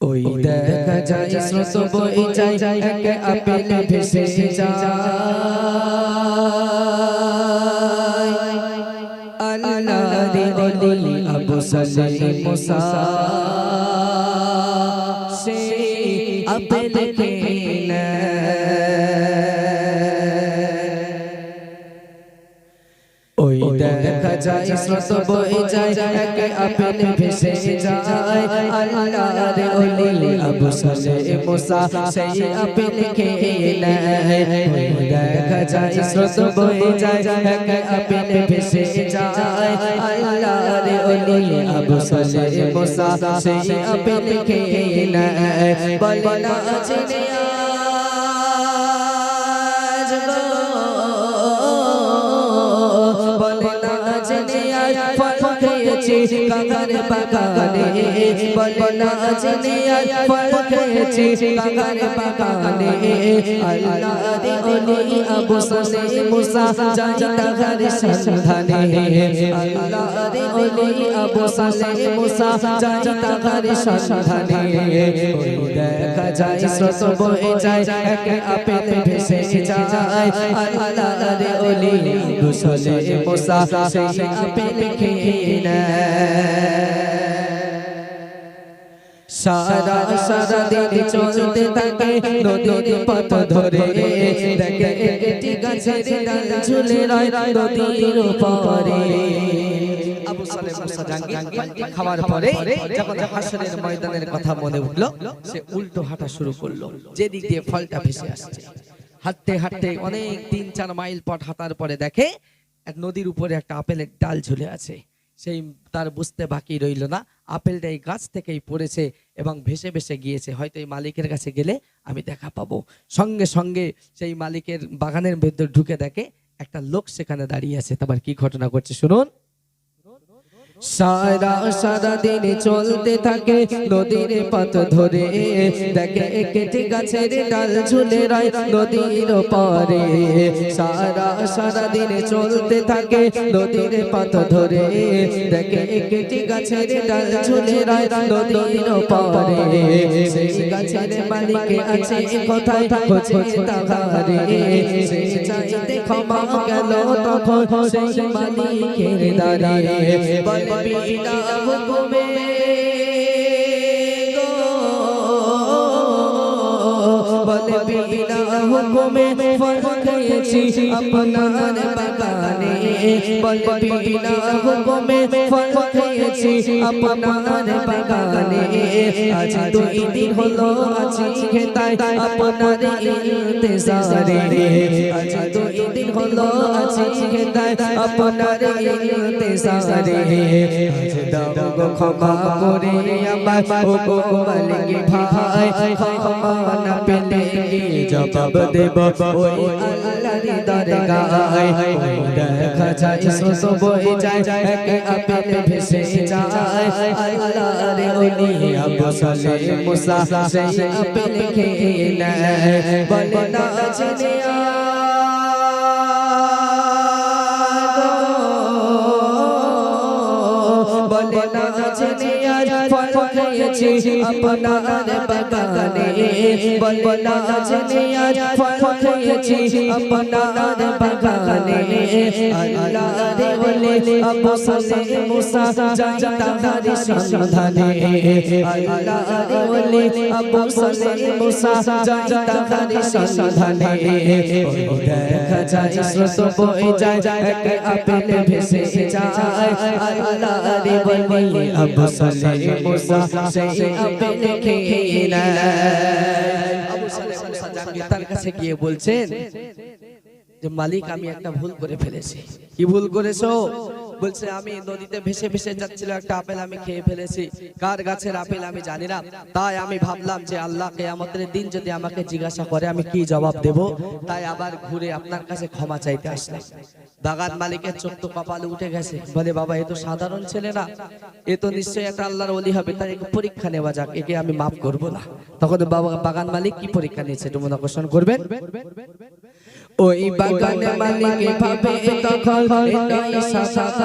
ওই দেখা যায় স্রোত বই যায় এক আপেল ভেসে যায়। আল্লাহ রে অলি আবু সালে মুসা। সে আপেল খেলে দেখা যায় স্রোত বয়ে যায় এক আপেল ভেসে যায় আল্লাহর ওলি আবু সালে মুসা সেই আপেল খেয়ে নেয় ওই দেখা যায় স্রোত বয়ে যায় এক আপেল ভেসে যায় আল্লাহর ওলি আবু সালে মুসা সেই আপেল খেয়ে নেয় বলে না চিনে কাকার বাগানে বলে না জেনে ফল খেয়েছি বাগানে আল্লাহ রে ওলি আবু সালে মুসা যাই তাহার সন্ধানে। আল্লাহ রে ওলি আবু সালে মুসা যাই তাহার সন্ধানে। দেখা যায় স্রোত বয়ে যায় এক আপেল ভেসে যায়। আল্লাহ রে ওলি আবু মুসা সেই আপেল খেয়ে নেয়। সারা সারা দিন চলতে থাকে নদীর পথ ধরে। দেখে একটি গাছের ডাল ঝুলে রয় নদীর উপরে। আবু সালেম মুসা জাহাঙ্গীর খাওয়ার পরে যখন হাসরের ময়দানের কথা মনে উঠল সে উল্টো হাঁটা শুরু করল। যেদিক দিয়ে ফলটা ভেসে আসছে। হাঁটতে হাঁটতে অনেক তিন চার মাইল পথ হাঁটার পরে দেখে এক নদীর উপরে একটা আপেলের ডাল ঝুলে আছে। সেই তার বুঝতে বাকি রইল না। আপেলটা এই গাছ থেকেই পড়েছে। এবং ভেসে ভেসে গিয়েছে, হয়তো এই মালিকের কাছে গেলে আমি দেখা পাবো। সঙ্গে সঙ্গে সেই মালিকের বাগানের ভেতর ঢুকে দেখে একটা লোক সেখানে দাঁড়িয়ে আছে। তারপর কি ঘটনা করছে শুনুন। সারা সারা দিন চলতে থাকে, নদীর পথ ধরে। দেখে কেটে গাছের ডাল ঝুলে রয় নদীর পরে। সারা সারা দিন চলতে থাকে, নদীর পথ ধরে। দেখে একটি গাছের ডাল ঝুলে রয় নদীর পরে। সেই গাছের মালিক আছে কোথায়? খোঁজে তাহারে। সেই চাইতে ক্ষমা গেল তখন, সেই মালিকের দাঁড়িয়ে বলবি না হুকুমে বলবি না হুকুমে খেয়েছি আপনার বাগানে। বলবি না হুকুমে ফল খেয়েছি আপনার বাগানে আজ দুই দিন হলো আছি খেতায় আপনার ইন্তজারে আজ দুই দিন হলো আছি খেতায় আপনার ইন্তজারে আজ দাও গো ক্ষমা করে আমার। ও গো মালিক ভাই, ক্ষমা না পেলে জবাব দেব? ওই আল্লাহর দরগায় দেখা যায় সোসো বয়ে যায় এক আপেল ভেসে যায় আল্লাহর ওলি আবু মুসা সেই আপেল খেয়ে নেয় বলে না জেনে ফল খেয়েছি আপনার বাগানে বলে না জেনে আজ ফল খেয়েছি আপনার বাগানে আল্লাহ বলে আবু সালে মুসা যাই সন্ধানে আল্লাহ বলে আবু সালে মুসা যাই সন্ধানে দেখা যায় স্রোত বয়ে যায় এক আপেল ভেসে যায় আল্লাহ বলে আবু সালে তার কাছে গিয়ে বলছেন যে মালিক আমি একটা ভুল করে ফেলেছি। কি ভুল করেছ? বলছে, আমি নদীতে ভেসে ভেসে যাচ্ছিল, একটা আপেল আমি খেয়ে ফেলেছি। কার গাছের আপেল আমি জানি না। তাই আমি ভাবলাম যে আল্লাহকে আমাদের দিন যদি আমাকে জিজ্ঞাসা করে, আমি কি জবাব দেব? তাই আবার ঘুরে আপনার কাছে ক্ষমা চাইতে আসলাম। বাগান মালিকের চোখ তো কপালে উঠে গেছে। বলে, বাবা, এ তো সাধারণ ছেলে না। এ তো নিশ্চয়ই একটা আল্লাহর ওলি হবে। তাই পরীক্ষা নেওয়া যাক। একে আমি মাফ করব না। তখন বাবা, বাগান মালিক কি পরীক্ষা নিয়েছে? একটু মনে আকর্ষণ করবেন? ওই বাগান মালিক ভাবে তখন এটাই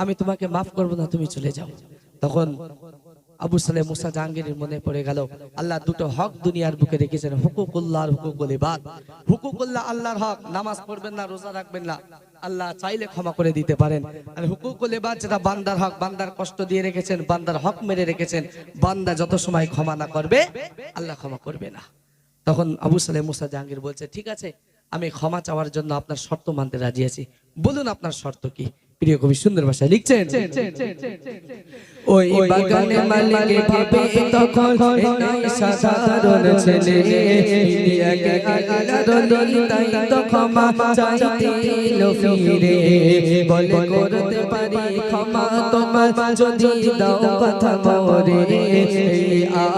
আমি তোমাকে মাফ করব না, তুমি চলে যাও। তখন আবু সালে মুসা জাহাঙ্গীরের মনে পড়ে গেল, আল্লাহ দুটো হক দুনিয়ার বুকে রেখেছেন, হুকুকুল্লাহ আর ইবাদ। হুকুকুল্লাহ আল্লাহর হক, নামাজ পড়বেন না, রোজা রাখবেন না। আল্লাহ চাইলে ক্ষমা করে দিতে পারেন। আর হুকুকুল ইবাদ যেটা বান্দার হক, বান্দার কষ্ট দিয়ে রেখেছেন, বান্দার হক মেরে রেখেছেন, বান্দা যত সময় ক্ষমা না করবে, আল্লাহ ক্ষমা করবে না। তখন আবু সালে মুসা জাহাঙ্গীর বলছে, ঠিক আছে, আমি ক্ষমা চাওয়ার জন্য আপনার শর্ত মানতে রাজি আছি। বলুন আপনার শর্ত কি? প্রিয় কবি সুন্দর ভাষায় লিখছেন। ওই বাগানে মালিক ভাবে তখন নাই সাধারণ ছেলে। এক আল্লাহর তাই তো ক্ষমা চাইতে ফিরে। বল করতে পারি ক্ষমা তোমার। যদি দাও কথা মরে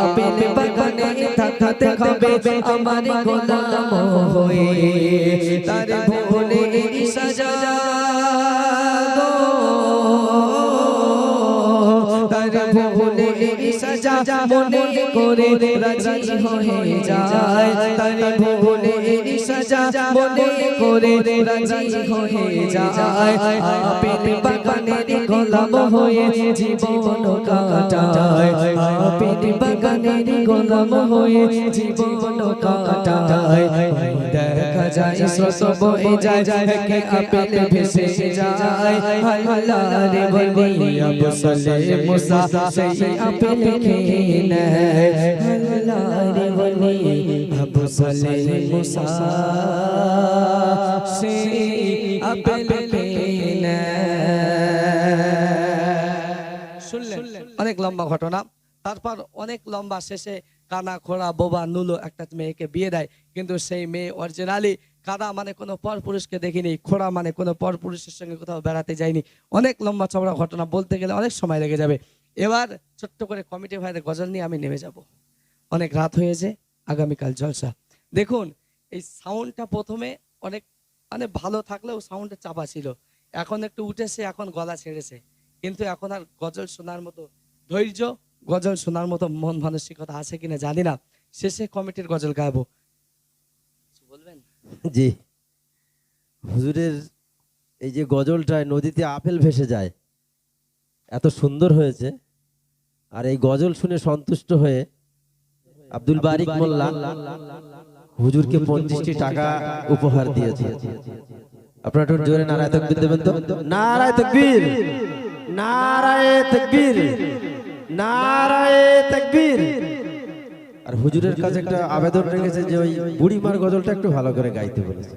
আপেল বাগানে থাকতে হবে আমার গোলাম হয়ে। তার ভুলে সাজা মনে করে রাজি হয়ে যায়। তার ভুলে সাজা মনে করে রাজি হয়ে যায়। আপেল বাগানের গোলাম হয়ে জীবন কাটায়। আপেল বাগানের গোলাম হয়ে জীবন কাটায়। যায় স্রোত বয়ে যায় কে আপেল ভেসে যায় আল্লাহ রে বলি আবু সালে মুসা সেই আপেল খেয়ে নেয় আল্লাহ রে বলি আবু সালে মুসা সেই আপেল খেয়ে নেয় শুনলেন অনেক লম্বা ঘটনা তারপর অনেক লম্বা শেষে কানা, খোড়া, বোবা, নুলো একটা মেয়েকে বিয়ে দেয়। কিন্তু সেই মেয়ে অরিজিনালি কাদা মানে কোনো পর পুরুষকে দেখিনি, খোড়া মানে কোনো পর পুরুষের সঙ্গে কোথাও বেড়াতে যায়নি। অনেক লম্বা চওড়া ঘটনা বলতে গেলে অনেক সময় লেগে যাবে। এবার ছোট্ট করে কমিটি ভাইদের গজল নিয়ে আমি নেমে যাব। অনেক রাত হয়েছে, আগামীকাল জলসা। দেখুন, এই সাউন্ডটা প্রথমে অনেক মানে ভালো থাকলেও সাউন্ডটা চাপা ছিল। এখন একটু উঠেছে, এখন গলা ছেড়েছে। কিন্তু এখন আর গজল শোনার মতো ধৈর্য গজল শোনার মতো মন মানসিকতা আছে কিনা জানি না। শেষে কমিটির গজল গাইবো। বলবেন? জি। হুজুরের এই যে গজলটায় নদীতে আপেল ভেসে যায় এত সুন্দর হয়েছে। আর এই গজল শুনে সন্তুষ্ট হয়ে আব্দুল বারিক মোল্লা হুজুরকে পঞ্চাশটি টাকা উপহার দিয়েছে। আপনারা একটু জোরে নারায় তকবীর দেবেন তো? নারায় তকবীর। নারায় তকবীর। আর হুজুরের কাছে একটা আবেদন রেখেছে যে ওই বুড়িমার গজলটা একটু ভালো করে গাইতে বলেছে।